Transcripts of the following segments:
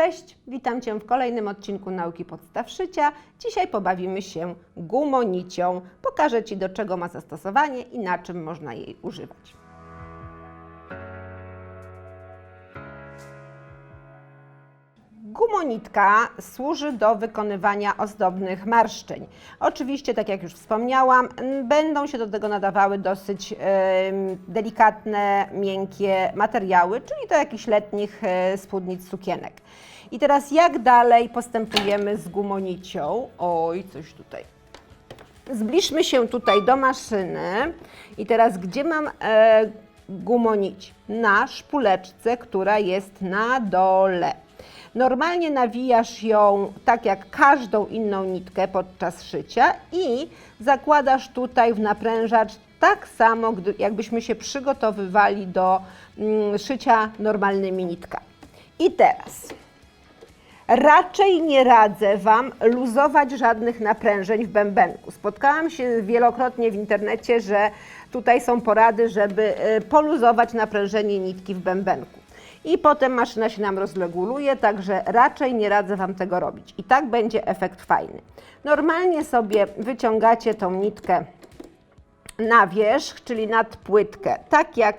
Cześć, witam Cię w kolejnym odcinku Nauki Podstaw Szycia. Dzisiaj pobawimy się gumonicią. Pokażę Ci, do czego ma zastosowanie i na czym można jej używać. Gumonitka służy do wykonywania ozdobnych marszczeń. Oczywiście, tak jak już wspomniałam, będą się do tego nadawały dosyć delikatne, miękkie materiały, czyli do jakichś letnich e, spódnic, sukienek. I teraz jak dalej postępujemy z gumonicią? Oj, coś tutaj. Zbliżmy się tutaj do maszyny i teraz gdzie mam e, gumonić? Na szpuleczce, która jest na dole. Normalnie nawijasz ją tak jak każdą inną nitkę podczas szycia i zakładasz tutaj w naprężacz tak samo, jakbyśmy się przygotowywali do mm, szycia normalnymi nitkami. I teraz Raczej nie radzę Wam luzować żadnych naprężeń w bębenku. Spotkałam się wielokrotnie w internecie, że tutaj są porady, żeby y, poluzować naprężenie nitki w bębenku. I potem maszyna się nam rozreguluje, także raczej nie radzę Wam tego robić. I tak będzie efekt fajny. Normalnie sobie wyciągacie tą nitkę na wierzch, czyli nad płytkę, tak jak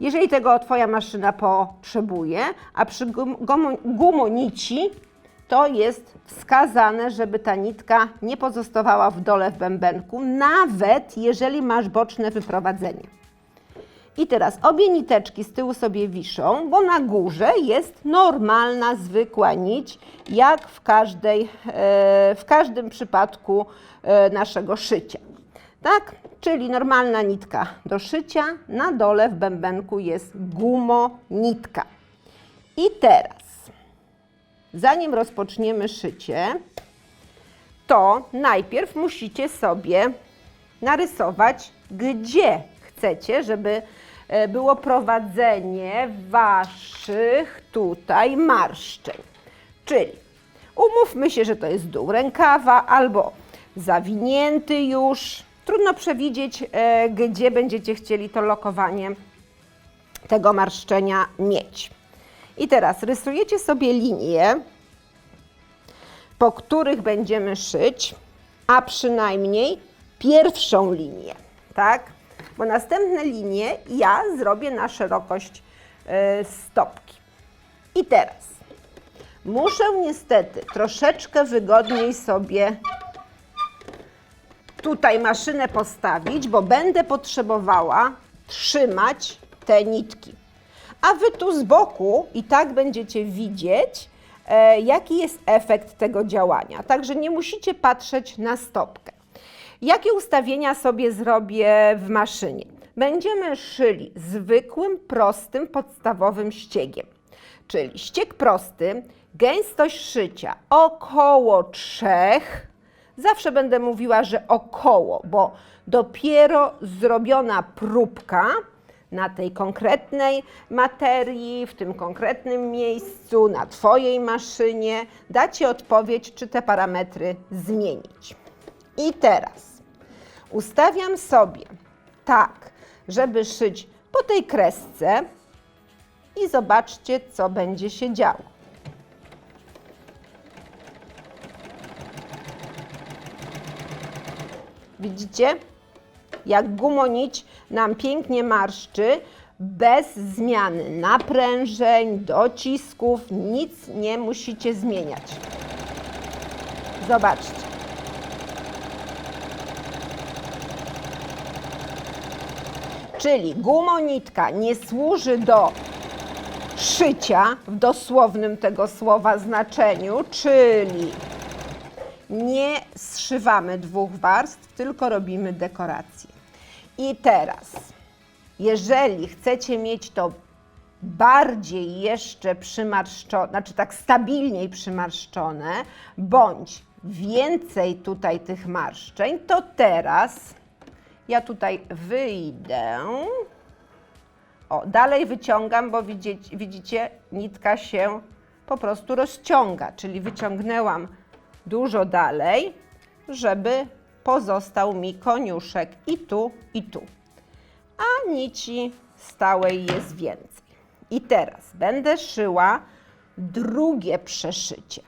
jeżeli tego Twoja maszyna potrzebuje, a przy gum- gumo- gumonici to jest wskazane, żeby ta nitka nie pozostawała w dole w bębenku, nawet jeżeli masz boczne wyprowadzenie. I teraz obie niteczki z tyłu sobie wiszą, bo na górze jest normalna, zwykła nić, jak w, każdej, e, w każdym przypadku e, naszego szycia. Tak? Czyli normalna nitka do szycia, na dole w bębenku jest gumonitka. I teraz, zanim rozpoczniemy szycie, to najpierw musicie sobie narysować, gdzie chcecie, żeby było prowadzenie waszych tutaj marszczeń. Czyli umówmy się, że to jest dół rękawa albo zawinięty już. Trudno przewidzieć, e, gdzie będziecie chcieli to lokowanie tego marszczenia mieć. I teraz rysujecie sobie linie, po których będziemy szyć, a przynajmniej pierwszą linię, tak? Bo następne linie ja zrobię na szerokość e, stopki. I teraz muszę niestety troszeczkę wygodniej sobie tutaj maszynę postawić, bo będę potrzebowała trzymać te nitki. A wy tu z boku i tak będziecie widzieć, e, jaki jest efekt tego działania. Także nie musicie patrzeć na stopkę. Jakie ustawienia sobie zrobię w maszynie? Będziemy szyli zwykłym, prostym, podstawowym ściegiem. Czyli ścieg prosty, gęstość szycia około 3, Zawsze będę mówiła, że około, bo dopiero zrobiona próbka na tej konkretnej materii, w tym konkretnym miejscu, na Twojej maszynie, da Ci odpowiedź, czy te parametry zmienić. I teraz ustawiam sobie tak, żeby szyć po tej kresce i zobaczcie, co będzie się działo. Widzicie? Jak gumonić nam pięknie marszczy, bez zmiany naprężeń, docisków, nic nie musicie zmieniać. Zobaczcie. Czyli gumonitka nie służy do szycia w dosłownym tego słowa znaczeniu, czyli nie zszywamy dwóch warstw, tylko robimy dekorację. I teraz, jeżeli chcecie mieć to bardziej jeszcze przymarszczone, znaczy tak stabilniej przymarszczone, bądź więcej tutaj tych marszczeń, to teraz ja tutaj wyjdę. O, dalej wyciągam, bo widzicie, widzicie, nitka się po prostu rozciąga, czyli wyciągnęłam dużo dalej, żeby pozostał mi koniuszek i tu, i tu. A nici stałej jest więcej. I teraz będę szyła drugie przeszycie.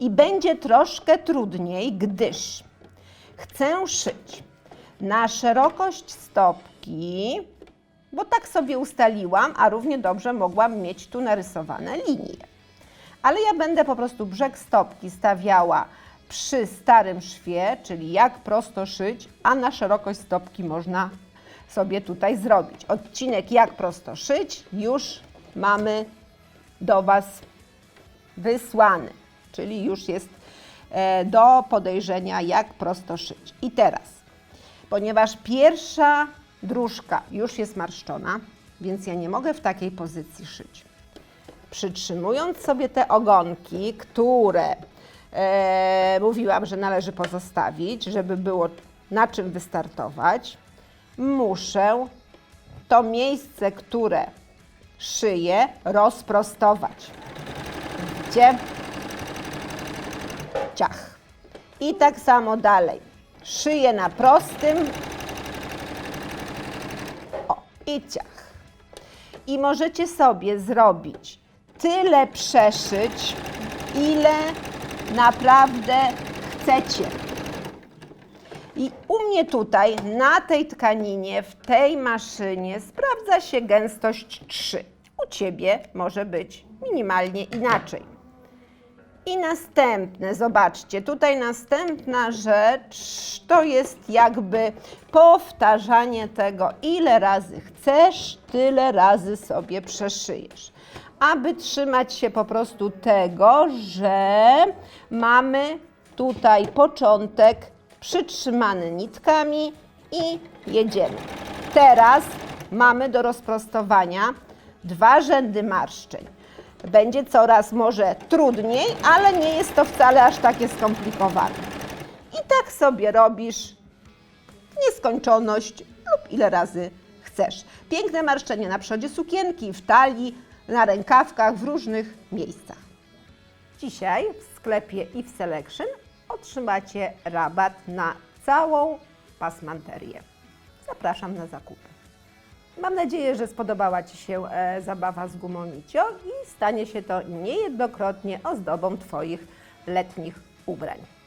I będzie troszkę trudniej, gdyż chcę szyć na szerokość stopki, bo tak sobie ustaliłam, a równie dobrze mogłam mieć tu narysowane linie. Ale ja będę po prostu brzeg stopki stawiała przy starym szwie, czyli jak prosto szyć, a na szerokość stopki można sobie tutaj zrobić. Odcinek jak prosto szyć już mamy do Was wysłany, czyli już jest e, do podejrzenia, jak prosto szyć. I teraz, ponieważ pierwsza dróżka już jest marszczona, więc ja nie mogę w takiej pozycji szyć. Przytrzymując sobie te ogonki, które e, mówiłam, że należy pozostawić, żeby było na czym wystartować, muszę to miejsce, które szyję, rozprostować. Widzicie? Ciach. I tak samo dalej. Szyję na prostym. O, i ciach. I możecie sobie zrobić tyle przeszyć, ile naprawdę chcecie. I u mnie tutaj na tej tkaninie, w tej maszynie sprawdza się gęstość 3. U Ciebie może być minimalnie inaczej. I następne, zobaczcie, tutaj następna rzecz to jest jakby powtarzanie tego, ile razy chcesz, tyle razy sobie przeszyjesz. Aby trzymać się po prostu tego, że mamy tutaj początek przytrzymany nitkami i jedziemy. Teraz mamy do rozprostowania dwa rzędy marszczeń. Będzie coraz może trudniej, ale nie jest to wcale aż takie skomplikowane. I tak sobie robisz nieskończoność lub ile razy chcesz. Piękne marszczenie na przodzie sukienki, w talii, na rękawkach, w różnych miejscach. Dzisiaj w sklepie i w Selection otrzymacie rabat na całą pasmanterię. Zapraszam na zakupy. Mam nadzieję, że spodobała Ci się e, zabawa z gumą Micio i stanie się to niejednokrotnie ozdobą Twoich letnich ubrań.